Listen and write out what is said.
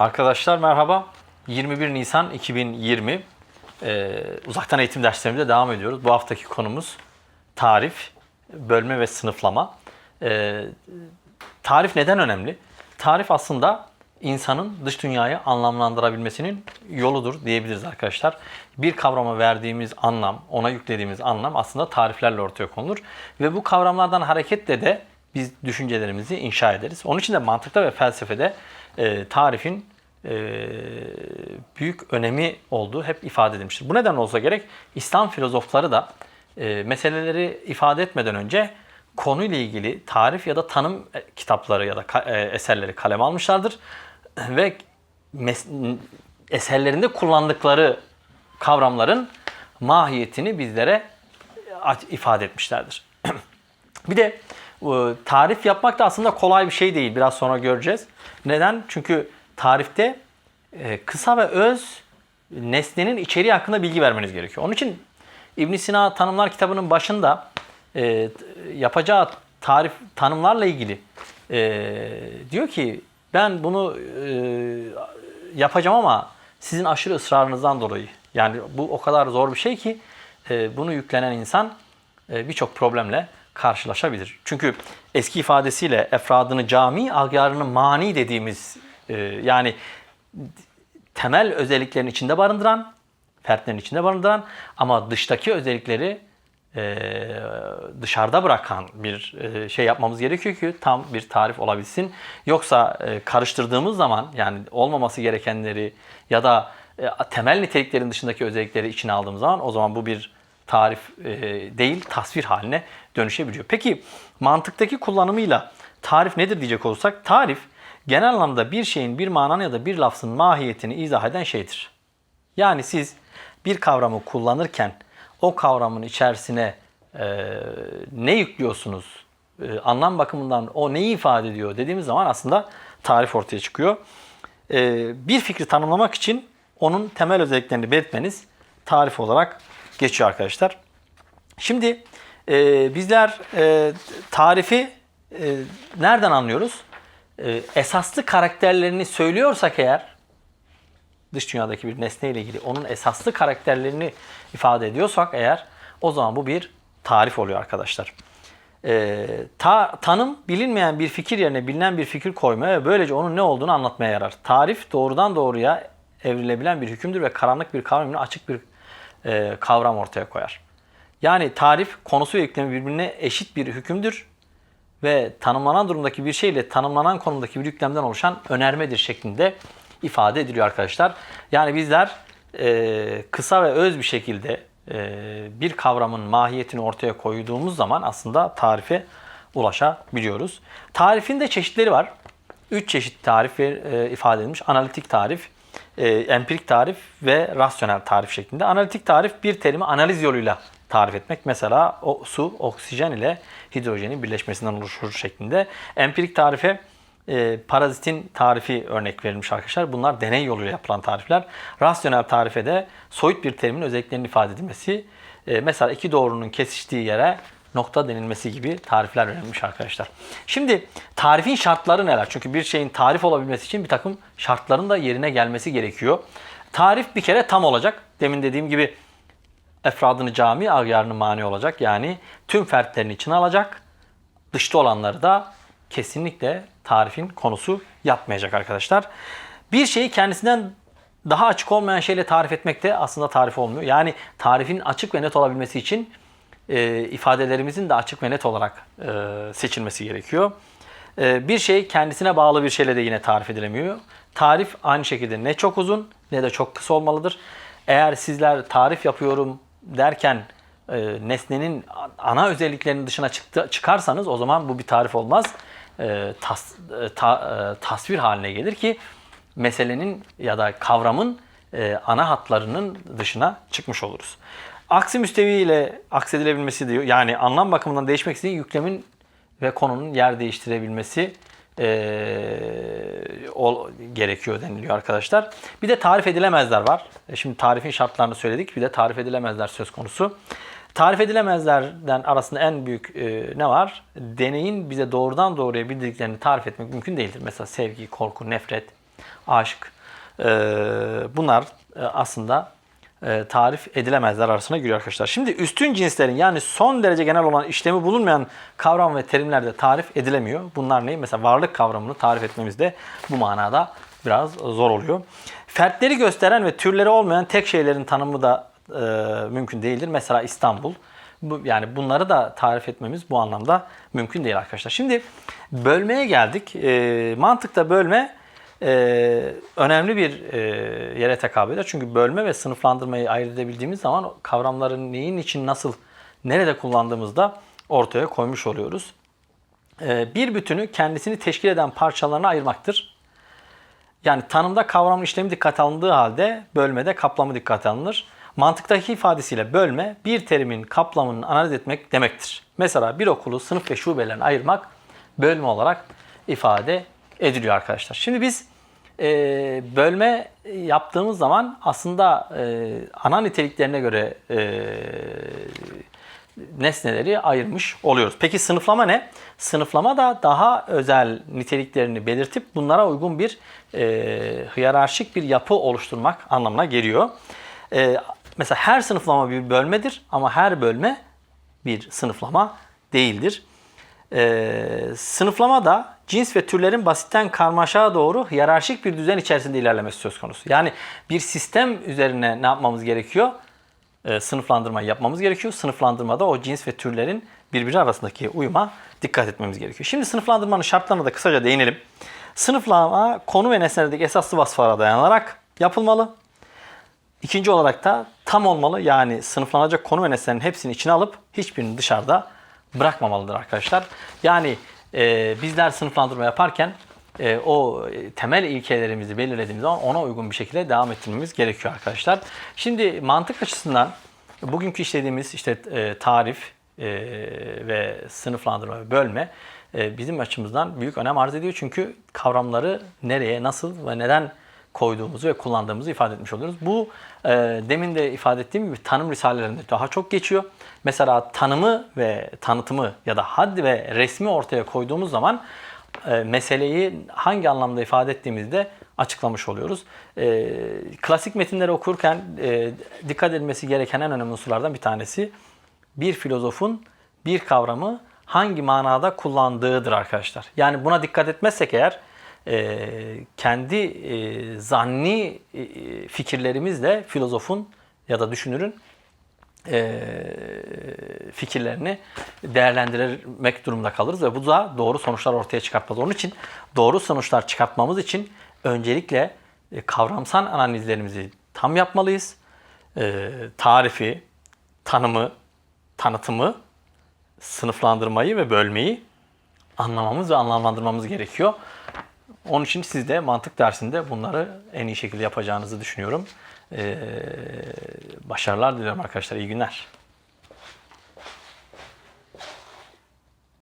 Arkadaşlar merhaba. 21 Nisan 2020 Ee, uzaktan eğitim derslerimize devam ediyoruz. Bu haftaki konumuz tarif, bölme ve sınıflama. Ee, tarif neden önemli? Tarif aslında insanın dış dünyayı anlamlandırabilmesinin yoludur diyebiliriz arkadaşlar. Bir kavrama verdiğimiz anlam, ona yüklediğimiz anlam aslında tariflerle ortaya konulur. Ve bu kavramlardan hareketle de biz düşüncelerimizi inşa ederiz. Onun için de mantıkta ve felsefede e, tarifin e, büyük önemi olduğu hep ifade edilmiştir. Bu neden olsa gerek İslam filozofları da e, meseleleri ifade etmeden önce konuyla ilgili tarif ya da tanım e, kitapları ya da ka- e, eserleri kaleme almışlardır ve mes- eserlerinde kullandıkları kavramların mahiyetini bizlere aç- ifade etmişlerdir. Bir de e, tarif yapmak da aslında kolay bir şey değil. Biraz sonra göreceğiz. Neden? Çünkü tarifte e, kısa ve öz nesnenin içeriği hakkında bilgi vermeniz gerekiyor. Onun için İbn Sina Tanımlar kitabının başında e, yapacağı tarif tanımlarla ilgili e, diyor ki ben bunu e, yapacağım ama sizin aşırı ısrarınızdan dolayı. Yani bu o kadar zor bir şey ki e, bunu yüklenen insan e, birçok problemle karşılaşabilir. Çünkü eski ifadesiyle efradını cami, agyarını mani dediğimiz e, yani temel özelliklerin içinde barındıran, fertlerin içinde barındıran ama dıştaki özellikleri e, dışarıda bırakan bir e, şey yapmamız gerekiyor ki tam bir tarif olabilsin. Yoksa e, karıştırdığımız zaman yani olmaması gerekenleri ya da e, temel niteliklerin dışındaki özellikleri içine aldığımız zaman o zaman bu bir tarif e, değil tasvir haline dönüşebiliyor. Peki mantıktaki kullanımıyla tarif nedir diyecek olursak tarif genel anlamda bir şeyin bir mananın ya da bir lafzın mahiyetini izah eden şeydir. Yani siz bir kavramı kullanırken o kavramın içerisine e, ne yüklüyorsunuz? E, anlam bakımından o neyi ifade ediyor dediğimiz zaman aslında tarif ortaya çıkıyor. E, bir fikri tanımlamak için onun temel özelliklerini belirtmeniz tarif olarak geçiyor arkadaşlar. Şimdi e, bizler e, tarifi e, nereden anlıyoruz? E, esaslı karakterlerini söylüyorsak eğer dış dünyadaki bir nesneyle ilgili onun esaslı karakterlerini ifade ediyorsak eğer o zaman bu bir tarif oluyor arkadaşlar. Ee, ta- tanım bilinmeyen bir fikir yerine bilinen bir fikir koymaya ve böylece onun ne olduğunu anlatmaya yarar. Tarif doğrudan doğruya evrilebilen bir hükümdür ve karanlık bir kavramın açık bir e, kavram ortaya koyar. Yani tarif konusu ve yüklemi birbirine eşit bir hükümdür ve tanımlanan durumdaki bir şeyle tanımlanan konumdaki bir yüklemden oluşan önermedir şeklinde ifade ediliyor arkadaşlar. Yani bizler e, kısa ve öz bir şekilde e, bir kavramın mahiyetini ortaya koyduğumuz zaman aslında tarife ulaşabiliyoruz. Tarifin de çeşitleri var. Üç çeşit tarif e, ifade edilmiş. Analitik tarif, e, empirik tarif ve rasyonel tarif şeklinde. Analitik tarif bir terimi analiz yoluyla tarif etmek. Mesela o su, oksijen ile hidrojenin birleşmesinden oluşur şeklinde. Empirik tarife e, parazitin tarifi örnek verilmiş arkadaşlar. Bunlar deney yoluyla yapılan tarifler. Rasyonel tarife de soyut bir terimin özelliklerinin ifade edilmesi. E, mesela iki doğrunun kesiştiği yere nokta denilmesi gibi tarifler verilmiş arkadaşlar. Şimdi tarifin şartları neler? Çünkü bir şeyin tarif olabilmesi için bir takım şartların da yerine gelmesi gerekiyor. Tarif bir kere tam olacak. Demin dediğim gibi efradını cami, agyarını mani olacak. Yani tüm fertlerini içine alacak. Dışta olanları da kesinlikle tarifin konusu yapmayacak arkadaşlar. Bir şeyi kendisinden daha açık olmayan şeyle tarif etmek de aslında tarif olmuyor. Yani tarifin açık ve net olabilmesi için e, ifadelerimizin de açık ve net olarak e, seçilmesi gerekiyor. E, bir şey kendisine bağlı bir şeyle de yine tarif edilemiyor. Tarif aynı şekilde ne çok uzun ne de çok kısa olmalıdır. Eğer sizler tarif yapıyorum derken e, nesnenin ana özelliklerinin dışına çıktı, çıkarsanız o zaman bu bir tarif olmaz. E, tas, e, ta- e, tasvir haline gelir ki meselenin ya da kavramın e, ana hatlarının dışına çıkmış oluruz. Aksi müstevi ile aksedilebilmesi diyor. Yani anlam bakımından değişmek istediği yüklemin ve konunun yer değiştirebilmesi e, ol, gerekiyor deniliyor arkadaşlar. Bir de tarif edilemezler var. E, Şimdi tarifin şartlarını söyledik. Bir de tarif edilemezler söz konusu. Tarif edilemezlerden arasında en büyük e, ne var? Deneyin bize doğrudan doğruya bildirdiklerini tarif etmek mümkün değildir. Mesela sevgi, korku, nefret, aşk. Ee, bunlar e, aslında e, tarif edilemezler arasına giriyor arkadaşlar. Şimdi üstün cinslerin yani son derece genel olan işlemi bulunmayan kavram ve terimlerde tarif edilemiyor. Bunlar ne? Mesela varlık kavramını tarif etmemiz de bu manada biraz zor oluyor. Fertleri gösteren ve türleri olmayan tek şeylerin tanımı da e, mümkün değildir. Mesela İstanbul. Bu, yani bunları da tarif etmemiz bu anlamda mümkün değil arkadaşlar. Şimdi bölmeye geldik. E, mantıkta bölme e, önemli bir e, yere tekabül eder. Çünkü bölme ve sınıflandırmayı ayırt edebildiğimiz zaman kavramların neyin için nasıl, nerede kullandığımızda ortaya koymuş oluyoruz. E, bir bütünü kendisini teşkil eden parçalarına ayırmaktır. Yani tanımda kavram işlemi dikkat alındığı halde bölmede kaplamı dikkat alınır. Mantıktaki ifadesiyle bölme bir terimin kaplamını analiz etmek demektir. Mesela bir okulu sınıf ve şubelerini ayırmak bölme olarak ifade ediliyor arkadaşlar. Şimdi biz e, bölme yaptığımız zaman aslında e, ana niteliklerine göre e, nesneleri ayırmış oluyoruz. Peki sınıflama ne? Sınıflama da daha özel niteliklerini belirtip bunlara uygun bir e, hiyerarşik bir yapı oluşturmak anlamına geliyor. E, mesela her sınıflama bir bölmedir ama her bölme bir sınıflama değildir. E, sınıflama da cins ve türlerin basitten karmaşaya doğru hiyerarşik bir düzen içerisinde ilerlemesi söz konusu. Yani bir sistem üzerine ne yapmamız gerekiyor? e, sınıflandırma yapmamız gerekiyor. Sınıflandırmada o cins ve türlerin birbiri arasındaki uyuma dikkat etmemiz gerekiyor. Şimdi sınıflandırmanın şartlarına da kısaca değinelim. Sınıflama konu ve nesnelerdeki esaslı vasıflara dayanarak yapılmalı. İkinci olarak da tam olmalı. Yani sınıflanacak konu ve nesnelerin hepsini içine alıp hiçbirini dışarıda bırakmamalıdır arkadaşlar. Yani e, bizler sınıflandırma yaparken e, o temel ilkelerimizi belirlediğimiz zaman ona uygun bir şekilde devam ettirmemiz gerekiyor arkadaşlar. Şimdi mantık açısından bugünkü işlediğimiz işte e, tarif e, ve sınıflandırma ve bölme e, bizim açımızdan büyük önem arz ediyor. Çünkü kavramları nereye, nasıl ve neden koyduğumuzu ve kullandığımızı ifade etmiş oluyoruz. Bu e, demin de ifade ettiğim gibi tanım risalelerinde daha çok geçiyor. Mesela tanımı ve tanıtımı ya da haddi ve resmi ortaya koyduğumuz zaman e, meseleyi hangi anlamda ifade ettiğimizde açıklamış oluyoruz. E, klasik metinleri okurken e, dikkat edilmesi gereken en önemli unsurlardan bir tanesi bir filozofun bir kavramı hangi manada kullandığıdır arkadaşlar. Yani buna dikkat etmezsek eğer e, kendi e, zanni e, fikirlerimizle filozofun ya da düşünürün e, fikirlerini değerlendirmek durumunda kalırız ve bu da doğru sonuçlar ortaya çıkartmaz. Onun için doğru sonuçlar çıkartmamız için öncelikle kavramsal analizlerimizi tam yapmalıyız. Tarifi, tanımı, tanıtımı, sınıflandırmayı ve bölmeyi anlamamız ve anlamlandırmamız gerekiyor. Onun için siz de mantık dersinde bunları en iyi şekilde yapacağınızı düşünüyorum. Ee, başarılar diliyorum arkadaşlar. İyi günler.